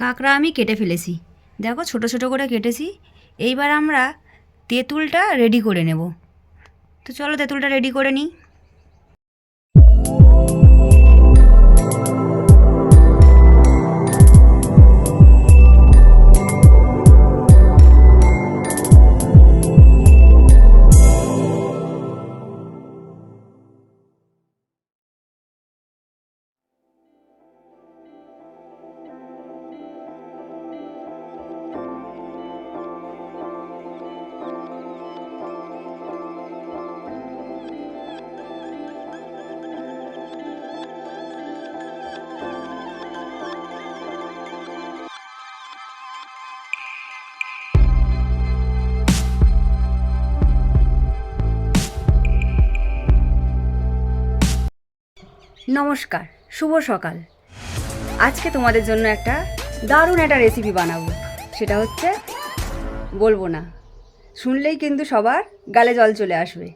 কাঁকড়া আমি কেটে ফেলেছি। দেখো ছোট ছোট করে কেটেছি। এইবার আমরা তেঁতুলটা রেডি করে নেব। তো চলো তেঁতুলটা রেডি করে নিই। নমস্কার, শুভ সকাল। আজকে তোমাদের জন্য একটা দারুণ একটা রেসিপি বানাবো। সেটা হচ্ছে, বলব না, শুনলেই কিন্তু সবার গালে জল চলে আসবে।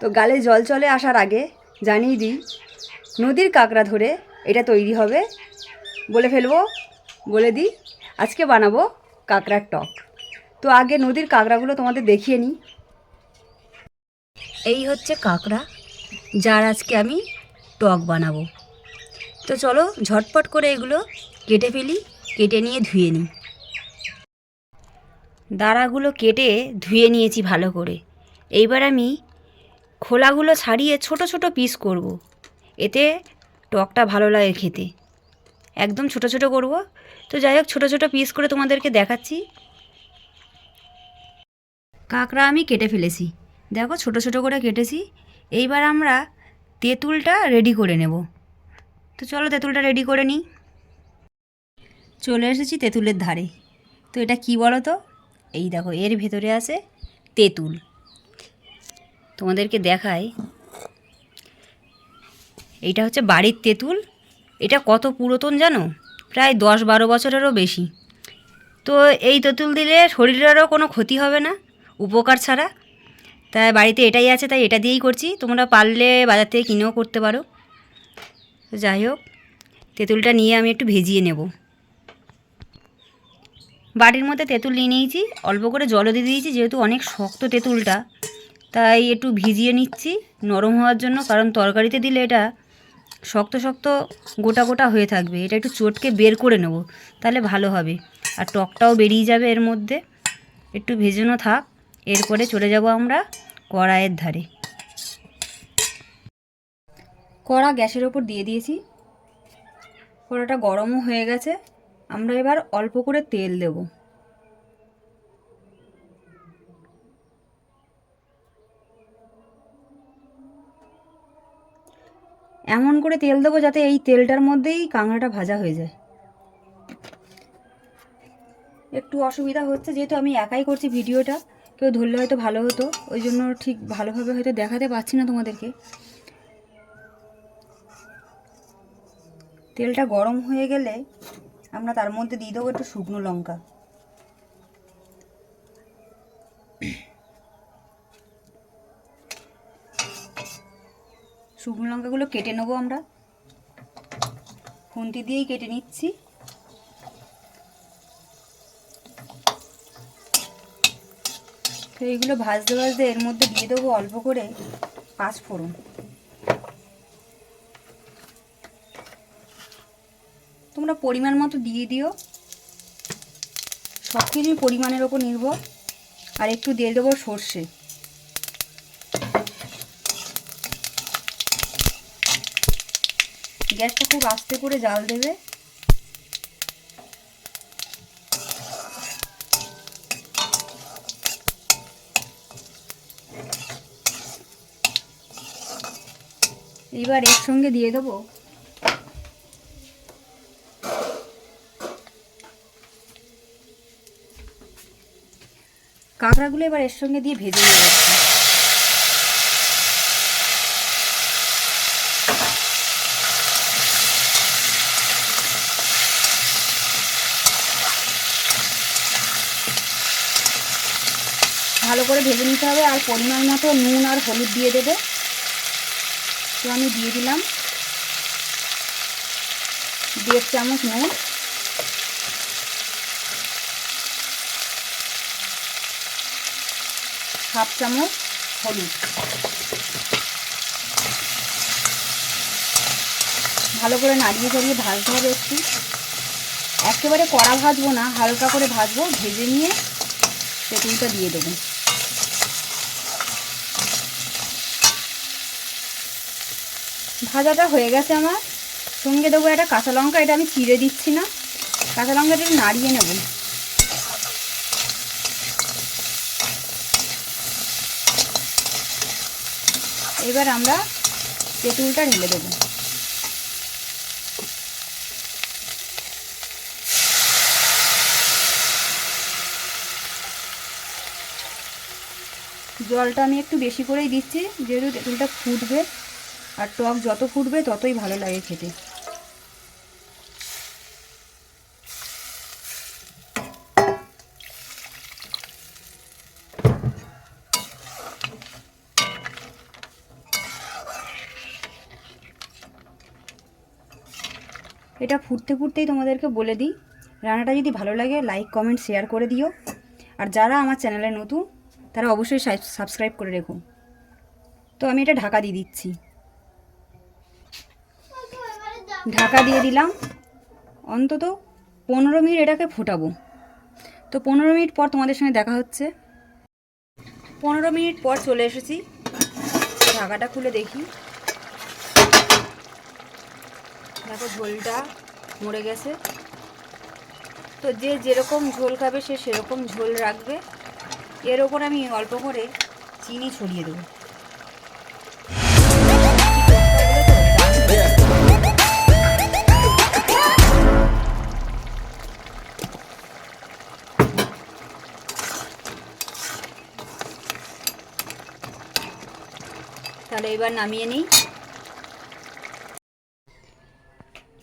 তো গালে জল চলে আসার আগে জানিয়ে দিই, নদীর কাঁকড়া ধরে এটা তৈরি হবে। বলে ফেলব, বলে দিই, আজকে বানাবো কাঁকড়ার টক। তো আগে নদীর কাঁকড়াগুলো তোমাদের দেখিয়ে নিই। এই হচ্ছে কাঁকড়া, যার আজকে আমি টক বানাবো। তো চলো ঝটপট করে এগুলো কেটে ফেলি, কেটে নিয়ে ধুয়ে নিই। দাঁড়াগুলো কেটে ধুয়ে নিয়েছি ভালো করে। এইবার আমি খোলাগুলো ছাড়িয়ে ছোট ছোট পিস করব। এতে টকটা ভালো লাগে খেতে। একদম ছোট ছোট করব। তো যাই হোক, ছোটো ছোটো পিস করে তোমাদেরকে দেখাচ্ছি। কাঁকড়া আমি কেটে ফেলেছি। দেখো ছোট ছোট করে কেটেছি। এইবার আমরা তেঁতুলটা রেডি করে নেব। তো চলো তেঁতুলটা রেডি করে নিই। চলে এসেছি তেঁতুলের ধারে। তো এটা কি বলো তো এই দেখো, এর ভেতরে আছে তেঁতুল। তোমাদেরকে দেখাই। এইটা হচ্ছে বাড়ির তেঁতুল। এটা কত পুরাতন জানো? প্রায় দশ বারো বছরেরও বেশি। তো এই তেঁতুল দিলে শরীরেরও কোনো ক্ষতি হবে না, উপকার ছাড়া। তাই বাড়িতে এটাই আছে, তাই এটা দিয়েই করছি। তোমরা পারলে বাজার থেকে কিনেও করতে পারো। যাই হোক, তেঁতুলটা নিয়ে আমি একটু ভেজিয়ে নেব। বাড়ির মধ্যে তেঁতুল নিয়ে নিয়েছি, অল্প করে জলও দিয়ে দিয়েছি, যেহেতু অনেক শক্ত তেঁতুলটা, তাই একটু ভিজিয়ে নিচ্ছি নরম হওয়ার জন্য, কারণ তরকারিতে দিলে এটা শক্ত শক্ত গোটা গোটা হয়ে থাকবে। এটা একটু চটকে বের করে নেব, তাহলে ভালো হবে। আর টকটাও বেরিয়ে যাবে এর মধ্যে। একটু ভেজানো থাক। এরপরে চলে যাব আমরা কড়াইয়ের ধারে। কড়া গ্যাসের ওপর দিয়ে দিয়েছি। কড়াটা গরমও হয়ে গেছে। আমরা এবার অল্প করে তেল দেব। এমন করে তেল দেবো যাতে এই তেলটার মধ্যেই কাঁকড়াটা ভাজা হয়ে যায়। একটু অসুবিধা হচ্ছে, যেহেতু আমি একাই করছি ভিডিওটা। কেউ ধরলে হয়তো ভালো হতো, ওই জন্য ঠিক ভালোভাবে হয়তো দেখাতে পারছি না তোমাদেরকে। তেলটা গরম হয়ে গেলে আমরা তার মধ্যে দিয়ে দেবো একটু শুকনো লঙ্কা। শুকনো লঙ্কাগুলো কেটে নেব আমরা। খুন্তি দিয়েই কেটে নিচ্ছি। তো এইগুলো ভাজতে ভাজতে এর মধ্যে দিয়ে দেবো অল্প করে পাঁচ ফোড়ন। তোমরা পরিমাণ মতো দিয়ে দিও। সব কিছুই পরিমাণের ওপর নির্ভর। আর একটু দিয়ে দেবো সর্ষে। গ্যাসটা খুব আস্তে করে জাল দেবে। এবার এর সঙ্গে দিয়ে দেবো কাঁকড়াগুলো এবার এর সঙ্গে দিয়ে ভেজে নেব একটু। ভালো করে ভেজে নিতে হবে, আর পরিমাণ মতো নুন আর হলুদ দিয়ে দেবে একটু আমি দিয়ে দিলাম। দেড় চামচ নুন। হাফ চামচ হলুদ। ভালো করে নাড়িয়ে চাড়িয়ে ভাজতে হবে একটু। একেবারে কড়া ভাজবো না, হালকা করে ভাজবো, ভেজে নিয়ে পেটুনটা দিয়ে দেবো। ভাজাটা হয়ে গেছে আমার। সঙ্গে দেবো একটা কাঁচা লঙ্কা, এটা আমি চিড়ে দিচ্ছি না। কাঁচা লঙ্কাটা নাড়িয়ে নেব। এবার আমরা তেঁতুলটা ঢেলে দেবো। জলটা আমি একটু বেশি করেই দিচ্ছি, যেহেতু তেঁতুলটা ফুটবে। আর টক যত ফুটবে ততই ভালো লাগে খেতে। এটা ফুটতে ফুটতেই তোমাদেরকে বলে দিই, রান্নাটা যদি ভালো লাগে লাইক কমেন্ট শেয়ার করে দিও। আর যারা আমার চ্যানেলে নতুন, তারা অবশ্যই সাবস্ক্রাইব করে রেখো। তো আমি এটা ঢাকা দিয়ে দিচ্ছি। ঢাকা দিয়ে দিলাম। অন্তত পনেরো মিনিট এটাকে ফোটাবো। তো পনেরো মিনিট পর তোমাদের সঙ্গে দেখা হচ্ছে। পনেরো মিনিট পর চলে এসেছি। ঢাকাটা খুলে দেখি। দেখো ঝোলটা মরে গেছে। তো যে যেরকম ঝোল খাবে সে সেরকম ঝোল রাখবে। এর ওপর আমি অল্প করে চিনি ছড়িয়ে দেবো। এবার নামিয়ে নিই।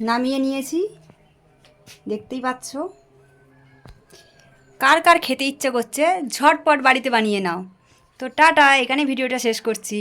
নামিয়ে নিয়েছি। দেখতেই পাচ্ছ। কার কার খেতে ইচ্ছে করছে, ঝটপট বাড়িতে বানিয়ে নাও। তো টাটা এখানে ভিডিওটা শেষ করছি।